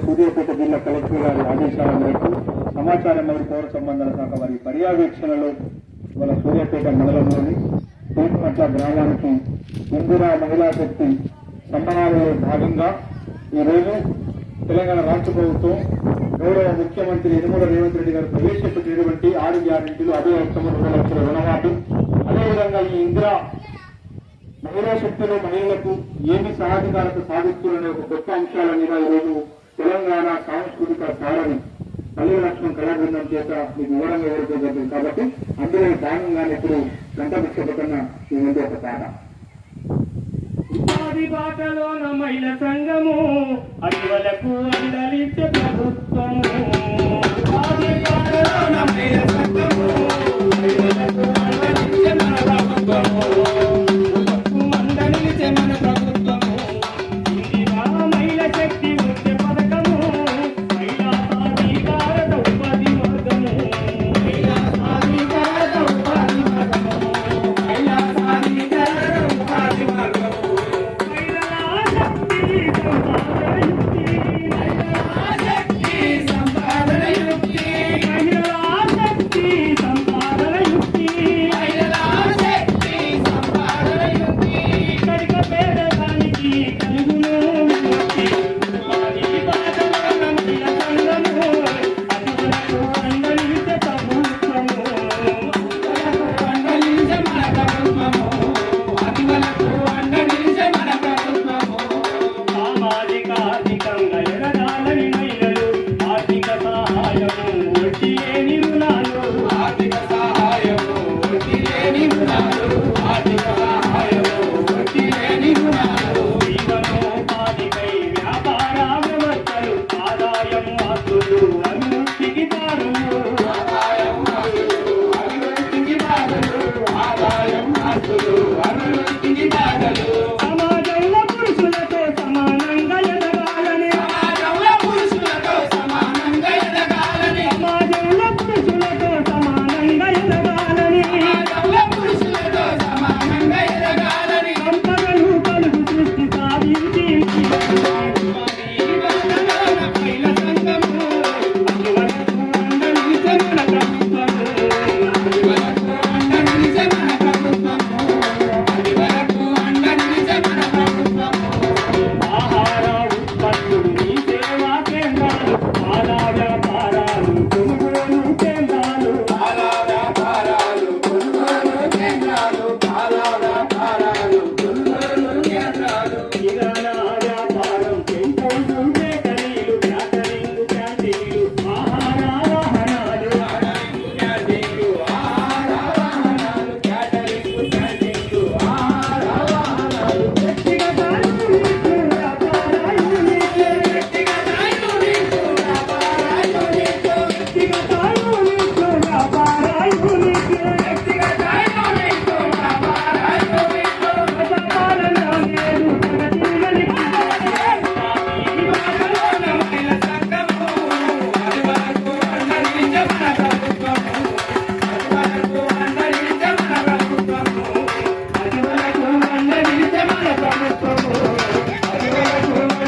సూర్యాపేట జిల్లా కలెక్టర్ గారి ఆదేశాల మేరకు సమాచారం మరియు పౌర సంబంధాల శాఖ వారి పర్యవేక్షణలో మన సూర్యాపేట మండలంలోని తూర్పుమట్ల గ్రామానికి ఇందిరా మహిళా శక్తి సమ్మనాలలో భాగంగా ఈరోజు తెలంగాణ రాష్ట్ర ప్రభుత్వం గౌరవ ముఖ్యమంత్రి యనమల రేవంత్ రెడ్డి గారు ప్రవేశపెట్టినటువంటి ఆరు గ్యారెంటీలు అదే ఉత్తమ రెండు లక్షల రుణమాఫీ. అదేవిధంగా ఈ ఇందిరా మహిళా శక్తిలో మహిళలకు ఏమి సహాధికారత సాధిస్తుందనే ఒక గొప్ప అంశాల మీద ఈరోజు తెలంగాణ సాంస్కృతిక సారని పల్లె లక్ష్మణ్ కళాబృందం చేత మీకు వివరంగా వివరించబడుతుంది కాబట్టి అందులో భాగంగానే ఇప్పుడు గంటభిక్షపడుతున్న ఈ ముందు ఒక పాట. ఉపాధి బాటలోన మహిళ సంఘము అడివలకు ప్రభుత్వము. Thank you.